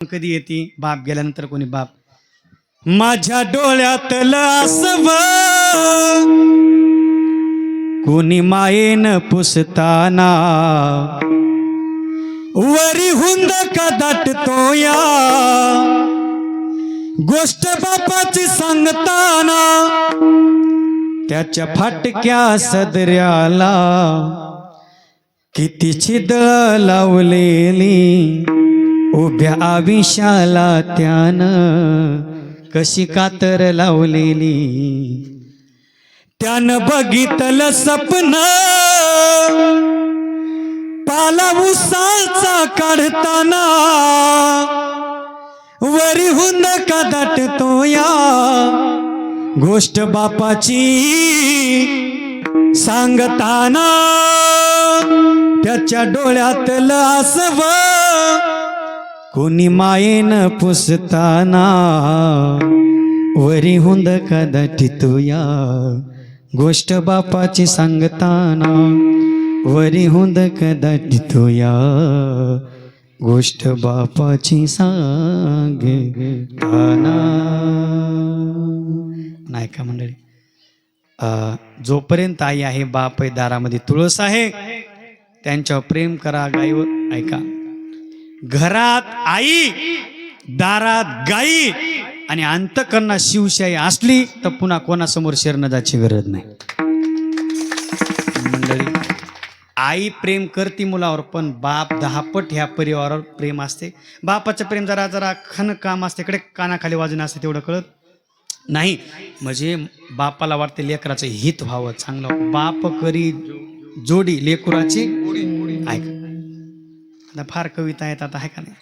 कधी येते? बाप गेल्यानंतर कोणी बाप? माझ्या डोळ्यातलं असव कोणी मायेन पुसताना. वरी हुंद का दाटतो या गोष्ट बापाची सांगताना. त्याच्या फाटक्या सदऱ्याला किती छिद लावलेली. उभ्या आविशाला त्यानं कशी कातर लावलेली? त्यानं बघितलं सपन पाला उसाचा काढताना वरी हुंद का दाटतो या गोष्ट बापाची सांगताना त्याच्या डोळ्यातलं असवं कोणी मायेन पुसताना वरी हुंद कदा टितूया गोष्ट बापाची सांगताना वरी हुंद कदा टितूया गोष्ट बापाची सांगताना. नाही का मंडळी? जोपर्यंत आई आहे बाप आहे दारामध्ये तुळस आहे त्यांच्यावर प्रेम करा गाईवर ऐका. घरात आई दारात गाई आणि अंतकरणा शिवशाही असली तर पुन्हा कोणासमोर शरणदाची गरज नाही. मंडळी आई प्रेम करते मुलावर पण बाप दहापट ह्या परिवारावर प्रेम असते. बापाचं प्रेम जरा जरा खन काम असते. इकडे कानाखाली वाजून असते तेवढं कळत नाही. म्हणजे बापाला वाटते लेकराचं हित व्हावं. चांगलं बाप करी जोडी लेकुराची ऐक. आता फार कविता येतात आता आहे का नाही?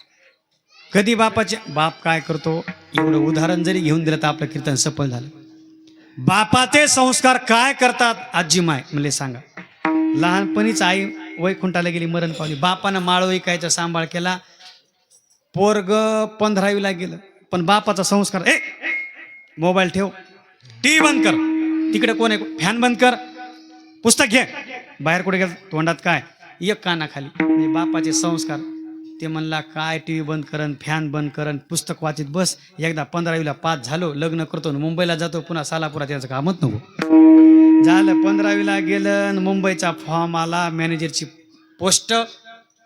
कधी बापाचे बाप काय करतो? एवढं उदाहरण जरी घेऊन दिलं तर आपलं कीर्तन सफल झालं. बापाचे संस्कार काय करतात? आजी माय म्हणले सांगा. लहानपणीच आई वैकुंठाला गेली मरण पावली. बापानं माळ ऐकायचा सांभाळ केला. पोरग पंधरावीला गेलं. पण बापाचा संस्कार ए मोबाईल ठेव. टी बंद कर. तिकडे कोण आहे? फॅन बंद कर. पुस्तक घे. बाहेर कुठे गेलं? तोंडात काय? एक कानाखाली. म्हणजे बापाचे संस्कार. ते म्हणला काय टी व्ही बंद करन फॅन बंद करन पुस्तक वाचित बस. एकदा पंधरावीला पास झालो लग्न करतो आणि मुंबईला जातो पुन्हा सालापुरात याचं कामच नको. झालं पंधरावीला गेलं मुंबईचा फॉर्म आला मॅनेजरची पोस्ट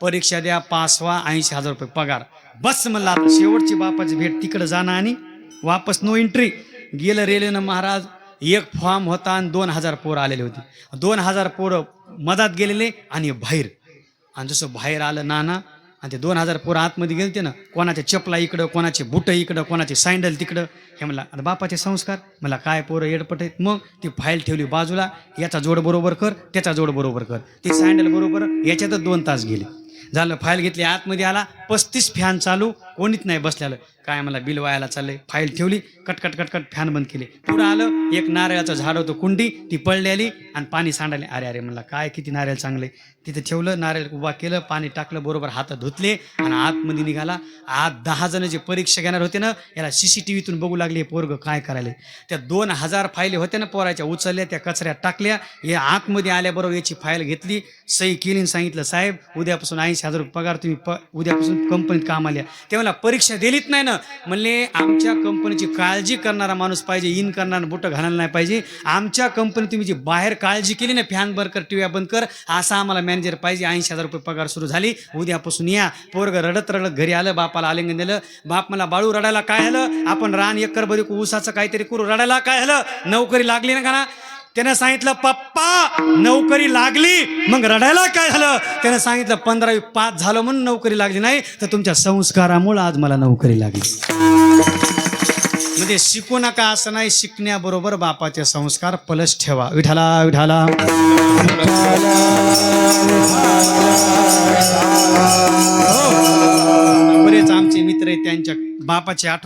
परीक्षा द्या पास व्हा ऐंशी हजार रुपये पगार. बस म्हणला आता शेवटची बापाची भेट तिकडं जाणं आणि वापस नो एंट्री गेलं रेल्वेनं महाराज एक फॉर्म होता आणि दोन हजार पोरं आलेले होते. दोन हजार पोरं मधात गेलेले आणि बाहेर. आणि जसं बाहेर आलं नाना आणि ते दोन हजार पोरं आतमध्ये गेलते ना कोणाच्या चपला इकडं कोणाचे बुटं इकडं कोणाचे सँडल तिकडं. हे म्हणला आता बापाचे संस्कार. मला काय पोरं येडपट आहेत. मग ती फाईल ठेवली बाजूला याचा जोड बरोबर कर त्याचा जोड बरोबर कर. ती सँडल बरोबर याच्यातच दोन तास गेले. झालं फाईल घेतली आतमध्ये आला पस्तीस फॅन चालू कोणीच नाही बसल्यालं काय मला बिल वायाला चाललंय फाईल ठेवली कटकट कटकट फॅन बंद केले. पुढं आलं एक नारळाचं झाड होतं कुंडी ती पडली आली आणि पाणी सांडायला अरे अरे म्हणला काय किती नारळ चांगले. तिथे ठेवलं नारळ उभा केलं पाणी टाकलं बरोबर हातात धुतले आणि आतमध्ये निघाला. आत दहा जण जे परीक्षा घेणार होते ना याला सी सी टी व्हीतून बघू लागले हे पोरग काय करायला. त्या दोन हजार फायली होत्या ना पोराच्या उचलल्या त्या कचऱ्यात टाकल्या हे आतमध्ये आल्याबरोबर याची फाईल घेतली. सही केली सांगितलं साहेब उद्यापासून ऐंशी हजार रुपये पगार तुम्ही प उद्यापासून कंपनीत काम आल्या. ते मला परीक्षा दिलीच नाही ना. म्हणले आमच्या कंपनीची काळजी करणारा माणूस पाहिजे इन करणारा बोटं घालायला नाही पाहिजे. आमच्या कंपनी तुम्ही जी बाहेर काळजी केली ना फॅन बंद कर टी बंद कर असा आम्हाला मॅनेजर पाहिजे. ऐंशी हजार रुपये पगार सुरू झाली. उद्यापासून या. पोरग रडत रडत घरी आलं बापाला आलिंगन दिलं. बाप मला बाळू रडायला काय आलं? आपण रान एकर बरी ऊसाचं काहीतरी करू. रडायला काय झालं नोकरी लागली ना का ना? त्यानं सांगितलं पप्पा नोकरी लागली. मग रडायला काय झालं? त्यानं सांगितलं पंधरावी पाच झालं म्हणून नोकरी लागली नाही तर तुमच्या संस्कारामुळं आज मला नोकरी लागली. म्हणजे शिकू नका असं नाही शिकण्याबरोबर बापाचे संस्कार पलस ठेवा. विठाला विठाला. हो. बरेच आमचे मित्र आहेत त्यांच्या बापाची आठवण